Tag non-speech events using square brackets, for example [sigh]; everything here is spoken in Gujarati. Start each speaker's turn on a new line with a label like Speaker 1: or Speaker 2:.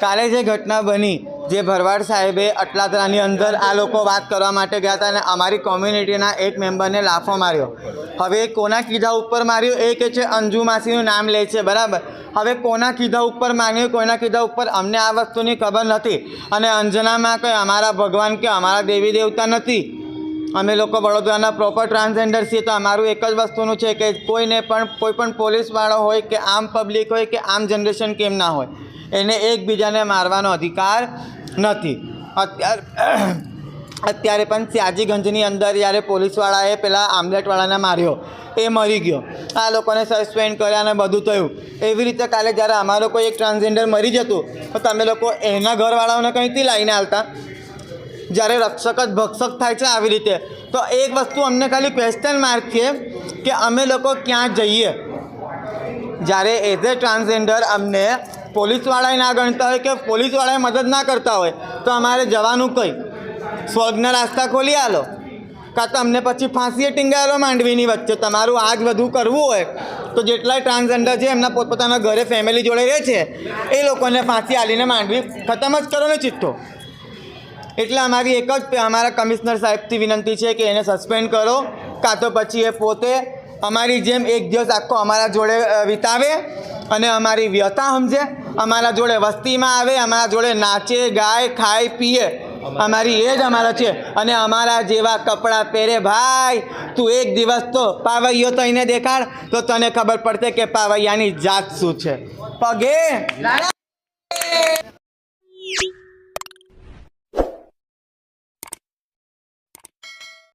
Speaker 1: કાલે જે ઘટના બની, જે ભરવાડ સાહેબે અટલાદરાની અંદર આ લોકો વાત કરવા માટે ગયા હતા અને અમારી કોમ્યુનિટીના એક મેમ્બરને લાફો માર્યો. હવે કોના કીધા ઉપર માર્યો એ કે છે અંજુ માસીનું નામ લે છે, બરાબર? હવે કોના કીધા ઉપર માન્યું, કોના કીધા ઉપર અમને આ વસ્તુની ખબર નથી. અને અંજનામાં કંઈ અમારા ભગવાન કે અમારા દેવી દેવતા નથી? અમે લોકો વડોદરાના પ્રોપર ટ્રાન્સજેન્ડર છીએ, તો અમારું એક જ વસ્તુનું છે કે કોઈને પણ, કોઈ પણ પોલીસવાળો હોય કે આમ પબ્લિક હોય કે આમ જનરેશન કેમ ના હોય. એને એકબીજાને મારવાનો અધિકાર નથી. અત્યારે [clears throat] અત્યારે પણ સ્યાજીગંજની અંદર જ્યારે પોલીસવાળાએ પેલા આમલેટવાળાને માર્યો, એ મરી ગયો. આ લોકોને સસ્પેન્ડ કર્યા અને બધું થયું. એવી રીતે કાલે જ્યારે અમારો કોઈ એક ટ્રાન્સજેન્ડર મરી જતું, તો તમે લોકો એના ઘરવાળાઓને કંઈથી લાવીને આવતા જ્યારે રક્ષક જ ભક્ષક થાય છે આવી રીતે, તો એક વસ્તુ અમને ખાલી ક્વેશ્ચન માર્ક છે કે અમે લોકો ક્યાં જઈએ? જ્યારે એઝ એ ટ્રાન્સજેન્ડર અમને પોલીસવાળાએ ના ગણતા હોય કે પોલીસવાળાએ મદદ ના કરતા હોય, તો અમારે જવાનું કંઈ? સ્વર્ગના રાસ્તા ખોલી આલો. કાં તો અમને પછી ફાંસીએ ટીંગાયેલો માંડવીની વચ્ચે? તમારું આ જ બધું કરવું હોય, તો જેટલાય ટ્રાન્સજેન્ડર છે, એમના પોતપોતાના ઘરે ફેમિલી જોડે રહે છે, એ લોકોને ફાંસી આલીને માંડવી ખતમ જ કરો ને ચિઠ્ઠો. એટલે અમારી એક જ અમારા કમિશનર સાહેબથી વિનંતી છે કે એને સસ્પેન્ડ કરો, કાં તો પછી એ પોતે અમારી જેમ એક દિવસ આખો અમારા જોડે વિતાવે અને અમારી વ્યથા સમજે. અમારા જોડે વસ્તીમાં આવે, અમારા જોડે નાચે, ગાય, ખાય, પીએ. અમારી એ જ અમારા છે. અને અમારા જેવા કપડાં પહેરે, ભાઈ, તું એક દિવસ તો પાવૈયો તો એને દેખાડ. તો તને ખબર પડશે કે પાવૈયાની જાત શું છે. પગે.